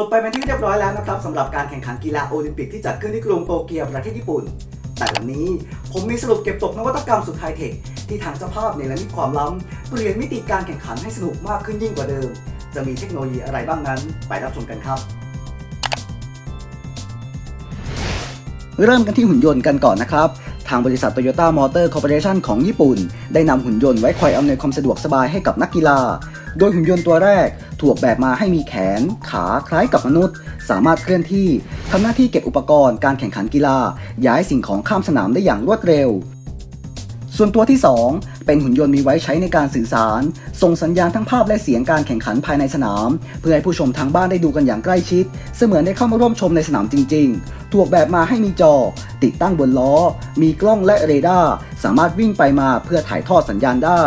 จบไปเป็นที่เรียบร้อยแล้วนะครับสำหรับการแข่งขันกีฬาโอลิมปิกที่จัดขึ้นที่กรุงโตเกียวประเทศญี่ปุ่น แต่วันนี้ผมมีสรุปเก็บตกนวัตกรรมสุดไฮเทคที่ทางเจ้าภาพในละมิตความล้ำเปลี่ยนมิติการแข่งขันให้สนุกมากขึ้นยิ่งกว่าเดิม จะมีเทคโนโลยีอะไรบ้างนั้น ไปรับชมกันครับเริ่มกันที่หุ่นยนต์กันก่อนนะครับ ทางบริษัท Toyota Motor Corporation ของญี่ปุ่น ได้นำหุ่นยนต์ไว้คอยอำนวยความสะดวกสบายให้กับนักกีฬา โดยหุ่นยนต์ตัวแรกถูกแบบมาให้มีแขน ขาคล้ายกับมนุษย์ สามารถเคลื่อนที่ทำหน้าที่เก็บอุปกรณ์การแข่งขันกีฬา ย้ายสิ่งของข้ามสนามได้อย่างรวดเร็ว ส่วนตัวที่ 2 เป็นหุ่นยนต์มีไว้ใช้ในการสื่อสาร ส่งสัญญาณทั้งภาพและเสียงการแข่งขันภายในสนาม เพื่อให้ผู้ชมทางบ้านได้ดูกันอย่างใกล้ชิด เสมือนได้เข้ามาร่วมชมในสนามจริง ๆ ถูกแบบมาให้มีจอ ติดตั้งบนล้อ มีกล้องและเรดาร์สามารถวิ่งไปมาเพื่อถ่ายทอดสัญญาณได้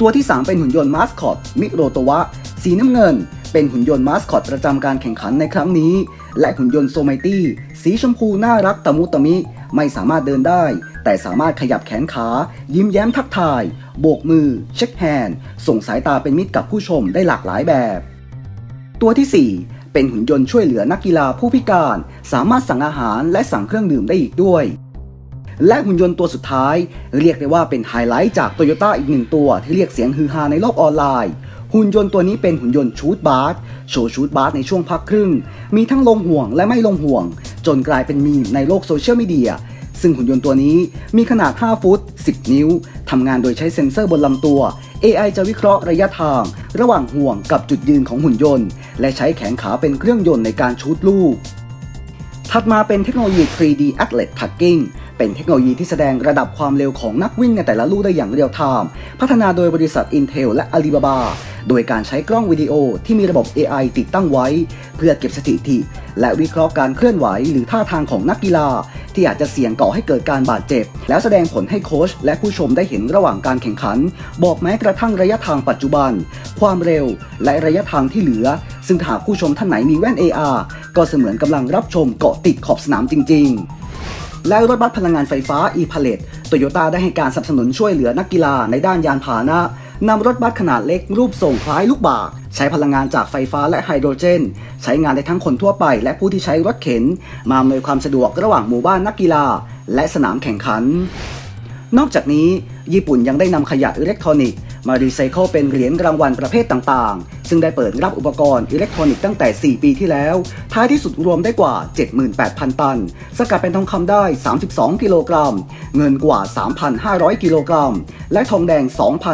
ตัวที่ 3 เป็นหุ่นยนต์มาสคอตมิโรโตวะ สีน้ำเงิน เป็นหุ่นยนต์มาสคอตประจำการแข่งขันในครั้งนี้ และหุ่นยนต์โซไมตี้ สีชมพูน่ารักตะมุตะมิ ไม่สามารถเดินได้ แต่สามารถขยับแขนขา ยิ้มแย้มทักทาย โบกมือ เช็คแฮนด์ ส่งสายตาเป็นมิตรกับผู้ชมได้หลากหลายแบบ ตัวทีสี่4 เป็นหุ่นยนต์ช่วยเหลือนักกีฬาผู้พิการ สามารถสั่งอาหารและสั่งเครื่องดื่มได้อีกด้วย และหุ่นยนต์ตัวสุดท้าย เรียกได้ว่าเป็นไฮไลท์จากโตโยต้าอีกหนึ่งตัวที่เรียกเสียงฮือฮาในโลกออนไลน์ หุ่นยนต์ตัวนี้เป็นหุ่นยนต์ชูดบาร์โชว์ชูดบาร์ในช่วงพักครึ่ง มีทั้งลงห่วงและไม่ลงห่วง จนกลายเป็นมีมในโลกโซเชียลมีเดียซึ่งหุ่นยนต์ตัวนี้มีขนาด 5 ฟุต 10 นิ้ว ทำงานโดยใช้เซ็นเซอร์บนลำตัว AI จะวิเคราะห์ระยะทาง ระหว่างห่วงกับจุดยืนของหุ่นยนต์ และใช้แขนขาเป็นเครื่องยนต์ในการชูดลูก ถัดมาเป็นเทคโนโลยี 3D Athlete Tracking เป็นเทคโนโลยีที่แสดงระดับความเร็วของนักวิ่งในแต่ละลู่ได้อย่างเรียลไทม์พัฒนาโดยบริษัท Intel และ Alibaba โดยการใช้กล้องวิดีโอที่มีระบบ AI ติดตั้งไว้ เพื่อเก็บสถิติ และวิเคราะห์การเคลื่อนไหวหรือท่าทางของนักกีฬา ที่อาจจะเสี่ยงก่อให้เกิดการบาดเจ็บ แล้วแสดงผลให้โค้ชและผู้ชมได้เห็นระหว่างการแข่งขัน บอกแม้กระทั่งระยะทางปัจจุบัน ความเร็ว และระยะทางที่เหลือ ซึ่งหากผู้ชมท่านไหนมีแว่น AR ก็เสมือนกำลังรับชมเกาะติดขอบสนามจริง ๆ และรถบัสพลังงานไฟฟ้า e-Pallet โตโยต้าได้ให้การสนับสนุนช่วยเหลือนักกีฬาในด้านยานพาหนะนำรถบัสขนาดเล็กรูปทรงคล้ายลูกบากใช้พลังงานจากไฟฟ้าและไฮโดรเจน ใช้งานได้ทั้งคนทั่วไป และผู้ที่ใช้รถเข็น มาอำนวยความสะดวกระหว่างหมู่บ้านนักกีฬา และสนามแข่งขัน นอกจากนี้ ญี่ปุ่นยังได้นำขยะอิเล็กทรอนิกส์ มารีไซเคิลเป็นเหรียญรางวัลประเภทต่างๆ ซึ่งได้เปิดรับอุปกรณ์อิเล็กทรอนิกส์ตั้งแต่ 4 ปีที่แล้ว ท้ายที่สุดรวมได้กว่า 78,000 ตัน สกัดเป็นทองคำได้ 32 กิโลกรัม เงินกว่า 3,500 กิโลกรัม และทองแดง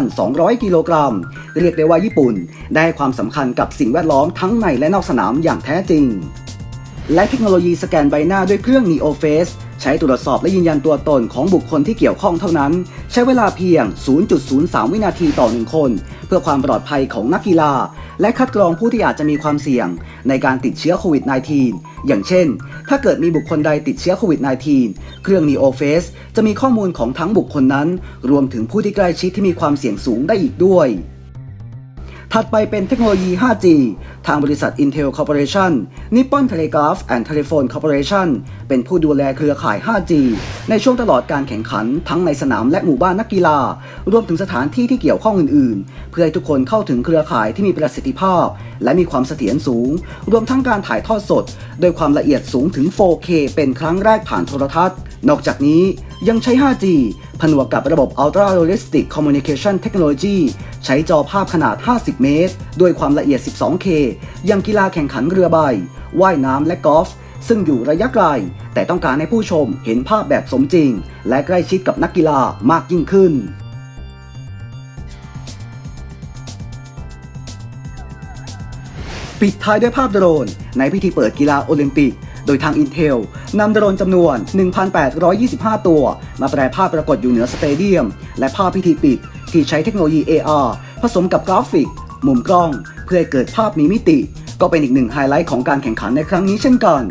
2,200 กิโลกรัม เรียกได้ว่าญี่ปุ่น ได้ความสำคัญกับสิ่งแวดล้อมทั้งในและนอกสนามอย่างแท้จริง และเทคโนโลยีสแกนใบหน้าด้วยเครื่อง Neo Face ใช้ตรวจสอบและยืนยันตัวตนของบุคคลที่เกี่ยวข้องเท่านั้น ใช้เวลาเพียง 0.03 วินาทีต่อหนึ่งคน เพื่อความปลอดภัยของนักกีฬา และคัดกรองผู้ที่อาจจะมีความเสี่ยง ในการติดเชื้อโควิด -19 อย่างเช่น ถ้าเกิดมีบุคคลใดติดเชื้อโควิด -19 เครื่อง Neo Face จะมีข้อมูลของทั้งบุคคลนั้น รวมถึงผู้ที่ใกล้ชิดที่มีความเสี่ยงสูงได้อีกด้วย ถัดไปเป็นเทคโนโลยี 5G ทางบริษัท Intel Corporation Nippon Telegraph and Telephone Corporation เป็นผู้ดูแลเครือข่าย 5G ในช่วงตลอดการแข่งขันทั้งในสนามและหมู่บ้านนักกีฬา รวมถึงสถานที่ที่เกี่ยวข้องอื่นๆ เพื่อให้ทุกคนเข้าถึงเครือข่ายที่มีประสิทธิภาพ และมีความเสถียรสูง รวมทั้งการถ่ายทอดสด โดยความละเอียดสูงถึง 4K เป็นครั้งแรกผ่านโทรทัศน์ นอกจากนี้ยังใช้ 5G ผนวกกับระบบ Ultra Realistic Communication Technology ใช้จอภาพขนาด 50 เมตร ด้วยความละเอียด 12K ยังกีฬาแข่งขันเรือใบ ว่ายน้ำและกอล์ฟ ซึ่งอยู่ระยะไกล แต่ต้องการให้ผู้ชมเห็นภาพแบบสมจริง และใกล้ชิดกับนักกีฬามากยิ่งขึ้นปิดท้ายด้วยภาพโดรน ในพิธีเปิดกีฬาโอลิมปิก โดยทาง Intel นำโดรนจำนวน 1,825 ตัว มาแปรภาพปรากฏอยู่เหนือสเตเดียม และภาพพิธีปิด ที่ใช้เทคโนโลยี AR ผสมกับกราฟิก มุมกล้อง เพื่อให้เกิดภาพมีมิติ ก็เป็นอีกหนึ่งไฮไลท์ของการแข่งขันในครั้งนี้เช่นกัน